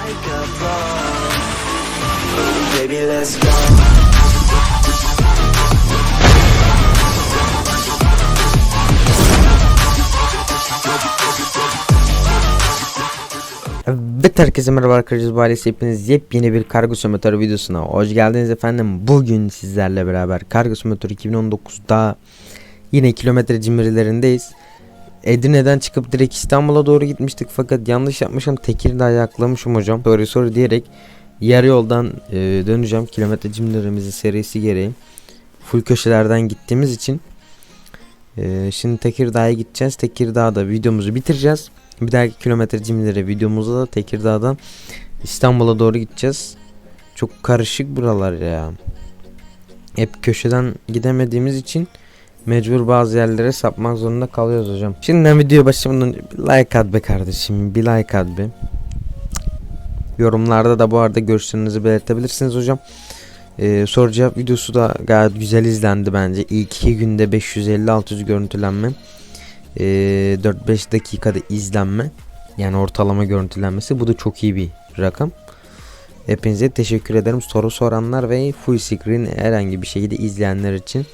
like a. Evet herkese merhaba arkadaşlar. Ailesi hepiniz yepyeni bir kargo simülatörü videosuna hoş geldiniz efendim. Bugün sizlerle beraber kargo simülatörü 2019'da yine kilometre cimrilerindeyiz Edirne'den çıkıp direkt İstanbul'a doğru gitmiştik. Fakat yanlış yapmışım Tekirdağ'a yaklamışım hocam. Soru soru diyerek yarı yoldan e, döneceğim. Kilometre cimrilerimizin serisi gereği full köşelerden gittiğimiz için e, şimdi Tekirdağ'a gideceğiz. Tekirdağ'da videomuzu bitireceğiz. Bir dahaki kilometre cimrileri videomuzda da Tekirdağ'dan İstanbul'a doğru gideceğiz. Çok karışık buralar ya. Hep köşeden gidemediğimiz için mecbur bazı yerlere sapmak zorunda kalıyoruz hocam. Şimdiden video başlamadan bir like at be kardeşim. Bir like at be. Yorumlarda da bu arada görüşlerinizi belirtebilirsiniz hocam. Ee, soru cevap videosu da gayet güzel izlendi bence. İlk iki günde 550-600 görüntülenme. Ee, 4-5 dakikada izlenme. Yani ortalama görüntülenmesi. Bu da çok iyi bir rakam. Hepinize teşekkür ederim. Soru soranlar ve full screen herhangi bir şekilde izleyenler için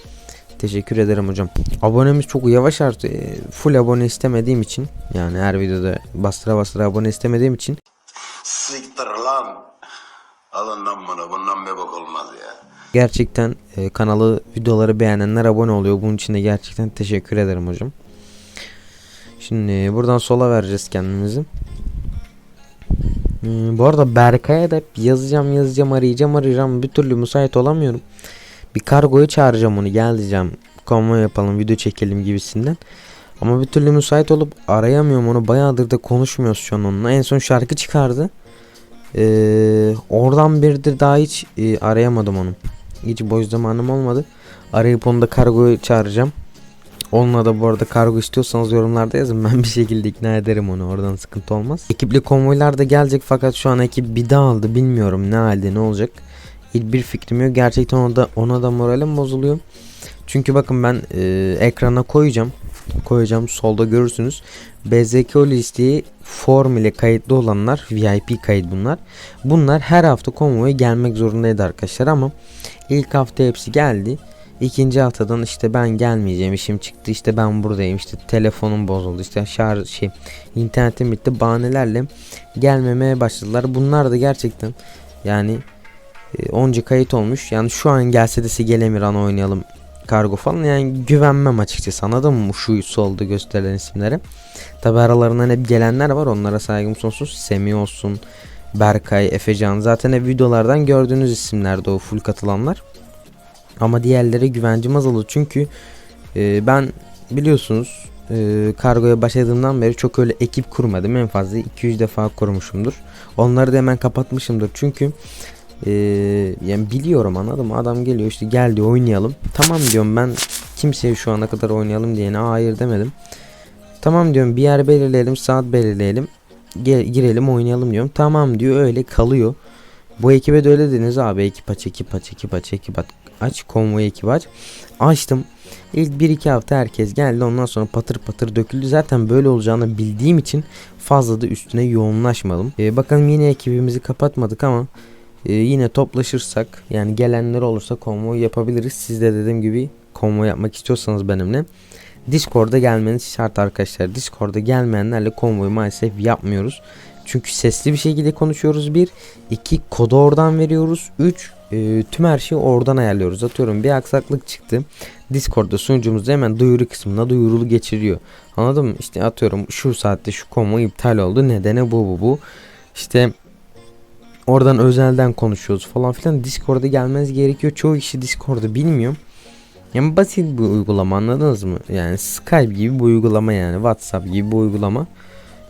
teşekkür ederim hocam. Abonemiz çok yavaş artıyor. Ee, Full abone istemediğim için yani her videoda bastıra bastıra abone istemediğim için Siktir lan. Alın lan bunu. Bundan bir bok olmaz ya. gerçekten e, kanalı videoları beğenenler abone oluyor. Bunun için de gerçekten teşekkür ederim hocam. Şimdi buradan sola vereceğiz kendimizi. Hmm, bu arada Berkay'a da yazacağım yazacağım arayacağım arayacağım bir türlü müsait olamıyorum. Bir kargoyu çağıracağım onu gel diyeceğim. Konvoy yapalım video çekelim gibisinden. Ama bir türlü müsait olup arayamıyorum onu bayağıdır da konuşmuyoruz şu an onunla. En son şarkı çıkardı. Ee, oradan biridir daha hiç e, arayamadım onu. Hiç boş zamanım olmadı. Arayıp onu da kargoyu çağıracağım. Onunla da bu arada kargo istiyorsanız yorumlarda yazın. Ben bir şekilde ikna ederim onu. Oradan sıkıntı olmaz. Ekipli konvoylar da gelecek fakat şu an ekip bir dağıldı. Bilmiyorum ne halde ne olacak. Hiçbir fikrim yok. Gerçekten ona da, ona da moralim bozuluyor. Çünkü bakın ben e, ekrana koyacağım. Koyacağım solda görürsünüz. BZK listeyi form ile kayıtlı olanlar VIP kayıt bunlar. Bunlar her hafta konvoya gelmek zorundaydı arkadaşlar ama ilk hafta hepsi geldi. İkinci haftadan işte ben gelmeyeceğim işim çıktı işte ben buradayım işte telefonum bozuldu işte şarj şey internetim bitti bahanelerle gelmemeye başladılar. Bunlar da gerçekten yani onca kayıt olmuş. Yani şu an gelse dese gelemir an oynayalım kargo falan yani güvenmem açıkçası anladın mı şu solda gösterilen isimlere. Tabi aralarından hep gelenler var onlara saygım sonsuz. Semih olsun, Berkay, Efecan zaten hep videolardan gördüğünüz isimlerde o full katılanlar. Ama diğerlere güvencim azaldı çünkü e, ben biliyorsunuz e, kargoya başladığımdan beri çok öyle ekip kurmadım. En fazla 200 defa kurmuşumdur. Onları da hemen kapatmışımdır çünkü e, yani biliyorum anladım adam geliyor işte geldi oynayalım. Tamam diyorum ben kimseye şu ana kadar oynayalım diyene hayır demedim. Tamam diyorum bir yer belirleyelim saat belirleyelim. Gel, girelim oynayalım diyorum. Tamam diyor öyle kalıyor. Bu ekibe de öyle dediniz abi ekip aç ekip aç ekip aç ekip aç aç konvoy ekip aç. Açtım. İlk 1-2 hafta herkes geldi ondan sonra patır patır döküldü. Zaten böyle olacağını bildiğim için fazla da üstüne yoğunlaşmadım. Ee, bakalım yine ekibimizi kapatmadık ama e, yine toplaşırsak yani gelenler olursa konvoy yapabiliriz. Siz de dediğim gibi konvoy yapmak istiyorsanız benimle Discord'a gelmeniz şart arkadaşlar. Discord'a gelmeyenlerle konvoy maalesef yapmıyoruz. Çünkü sesli bir şekilde konuşuyoruz bir. iki kodu oradan veriyoruz. Üç e, tüm her şeyi oradan ayarlıyoruz. Atıyorum bir aksaklık çıktı. Discord'da sunucumuzda hemen duyuru kısmına duyurulu geçiriyor. Anladın mı? İşte atıyorum şu saatte şu konvoy iptal oldu. Nedeni bu bu bu. İşte oradan özelden konuşuyoruz falan filan. Discord'a gelmeniz gerekiyor. Çoğu kişi Discord'u bilmiyor. Yani basit bir uygulama anladınız mı? Yani Skype gibi bir uygulama yani WhatsApp gibi bir uygulama.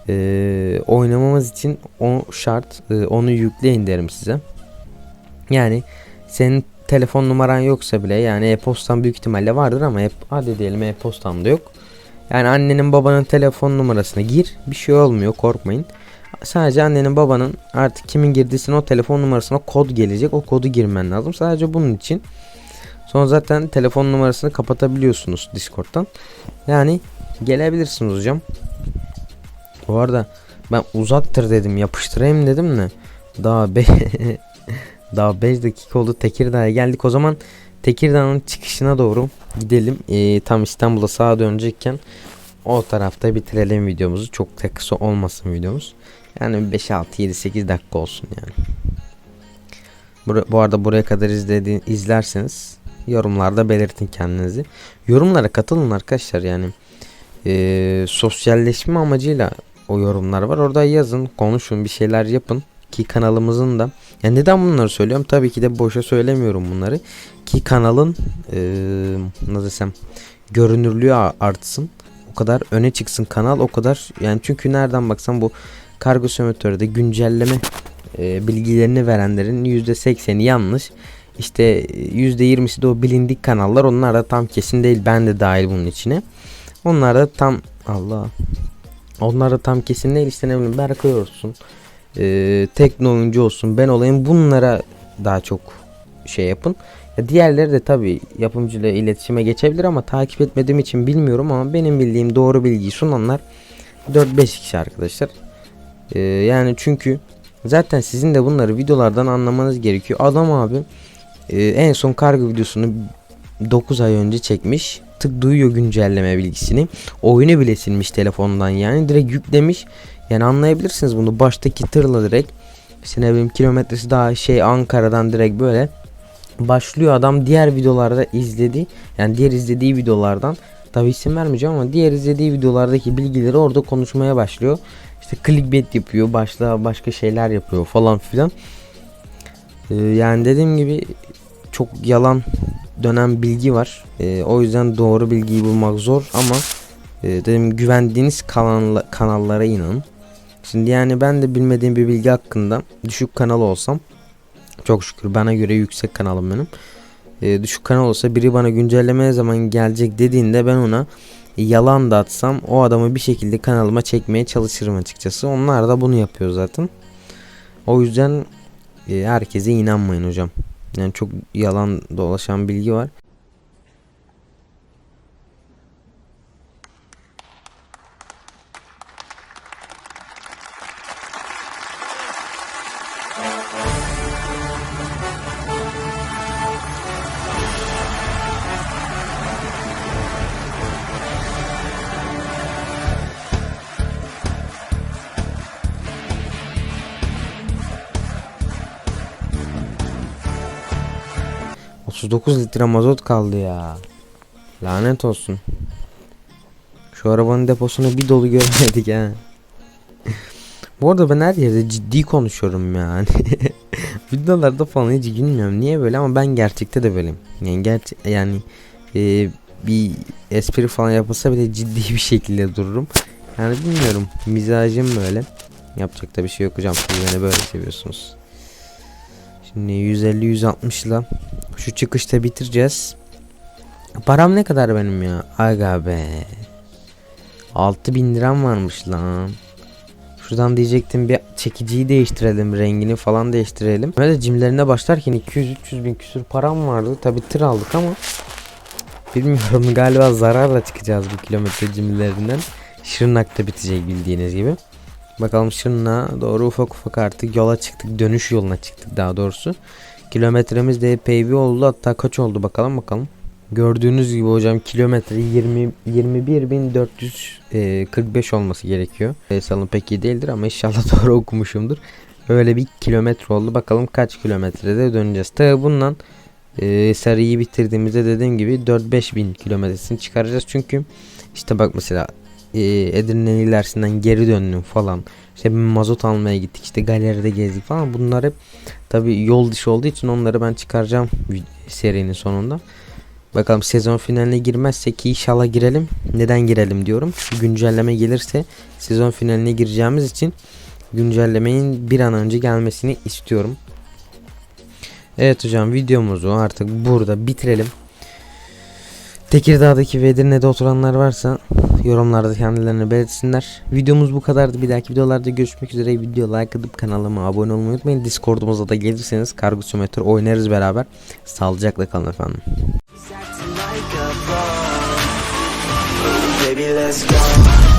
Ee, oynamamız için o şart Ee, onu yükleyin derim size. Yani senin telefon numaran yoksa bile yani e-postan büyük ihtimalle vardır ama hep hadi diyelim e-postam da yok. Yani annenin babanın telefon numarasına gir bir şey olmuyor korkmayın. Sadece annenin babanın artık kimin girdiysen o telefon numarasına kod gelecek o kodu girmen lazım. Sadece bunun için. Sonra zaten telefon numarasını kapatabiliyorsunuz Discord'dan. Yani gelebilirsiniz hocam. Bu arada Ben uzaktır dedim yapıştırayım dedim de daha be daha 5 dakika oldu Tekirdağ'a geldik o zaman Tekirdağ'ın çıkışına doğru gidelim Ee, tam İstanbul'a sağa dönecekken o tarafta bitirelim videomuzu çok da kısa olmasın videomuz yani 5 6 7 8 dakika olsun yani bu arada buraya kadar izledi izlerseniz yorumlarda belirtin kendinizi yorumlara katılın arkadaşlar yani Ee, sosyalleşme amacıyla o yorumlar var. Orada yazın, konuşun, bir şeyler yapın ki kanalımızın da yani neden bunları söylüyorum? Tabii ki de boşa söylemiyorum bunları ki kanalın eee nasıl desem görünürlüğü artsın. O kadar öne çıksın kanal o kadar yani çünkü nereden baksan bu kargo simülatörde güncelleme eee, bilgilerini verenlerin %80'i yanlış. İşte %20'si de o bilindik kanallar. Onlar da tam kesin değil. Ben de dahil bunun içine. Onlar da tam Allah onlar da tam kesin değil işte ne bileyim Berkay olsun eee tekno oyuncu olsun ben olayım bunlara daha çok şey yapın. Ya diğerleri de tabi yapımcıyla iletişime geçebilir ama takip etmediğim için bilmiyorum ama benim bildiğim doğru bilgiyi sunanlar 4-5 kişi arkadaşlar. Eee, yani çünkü zaten sizin de bunları videolardan anlamanız gerekiyor. Adam abi eee, en son kargo videosunu 9 ay önce çekmiş. Tık duyuyor güncelleme bilgisini. Oyunu bile silmiş telefondan yani. Direkt yüklemiş. Yani anlayabilirsiniz bunu. Baştaki tırla direkt. İşte ne bileyim kilometresi daha şey Ankara'dan direkt böyle başlıyor adam diğer videolarda izledi. Yani diğer izlediği videolardan tabi isim vermeyeceğim ama diğer izlediği videolardaki bilgileri orada konuşmaya başlıyor. İşte clickbait yapıyor, başta başka şeyler yapıyor falan filan. Ee, yani dediğim gibi çok yalan dönen bilgi var. Ee, o yüzden doğru bilgiyi bulmak zor ama e, dedim güvendiğiniz kanalla, kanallara inanın. Şimdi yani ben de bilmediğim bir bilgi hakkında düşük kanal olsam çok şükür bana göre yüksek kanalım benim. Ee, düşük kanal olsa biri bana güncelleme ne zaman gelecek dediğinde ben ona yalan da atsam o adamı bir şekilde kanalıma çekmeye çalışırım açıkçası. Onlar da bunu yapıyor zaten. O yüzden e, herkese inanmayın hocam. Yani çok yalan dolaşan bilgi var. 39 litre mazot kaldı ya. Lanet olsun. Şu arabanın deposunu bir dolu görmedik ha. Bu arada ben her yerde ciddi konuşuyorum yani. Videolarda falan hiç gülmüyorum. Niye böyle ama ben gerçekte de böyleyim. Yani gerçi yani e, bir espri falan yapılsa bile ciddi bir şekilde dururum. Yani bilmiyorum. Mizacım böyle. Yapacak da bir şey yok hocam. Siz beni böyle seviyorsunuz. Şimdi 150-160 ile şu çıkışta bitireceğiz. Param ne kadar benim ya? Aga be. 6000 liram varmış lan. Şuradan diyecektim bir çekiciyi değiştirelim rengini falan değiştirelim. Böyle cimlerine başlarken 200-300 bin küsür param vardı. Tabi tır aldık ama bilmiyorum galiba zararla çıkacağız bu kilometre cimlerinden. Şırnak'ta bitecek bildiğiniz gibi. Bakalım Şırnak'a doğru ufak ufak artık yola çıktık. Dönüş yoluna çıktık daha doğrusu. Kilometremiz de epey bir oldu. Hatta kaç oldu bakalım bakalım. Gördüğünüz gibi hocam kilometre 20 21.445 olması gerekiyor. Sayısalım pek iyi değildir ama inşallah doğru okumuşumdur. Öyle bir kilometre oldu. Bakalım kaç kilometrede döneceğiz. Tabi bundan e, sarıyı bitirdiğimizde dediğim gibi 4-5 bin kilometresini çıkaracağız. Çünkü işte bak mesela e, Edirne'nin ilerisinden geri döndüm falan. İşte bir mazot almaya gittik. işte galeride gezdik falan. Bunlar hep tabi yol dışı olduğu için onları ben çıkaracağım serinin sonunda. Bakalım sezon finaline girmezsek ki inşallah girelim. Neden girelim diyorum. Güncelleme gelirse sezon finaline gireceğimiz için güncellemenin bir an önce gelmesini istiyorum. Evet hocam videomuzu artık burada bitirelim. Tekirdağ'daki ve Edirne'de oturanlar varsa yorumlarda kendilerini belirtsinler. Videomuz bu kadardı. Bir dahaki videolarda görüşmek üzere. Video like atıp kanalıma abone olmayı unutmayın. Discord'umuza da gelirseniz kargo simülatör oynarız beraber. Sağlıcakla kalın efendim. Baby, let's go.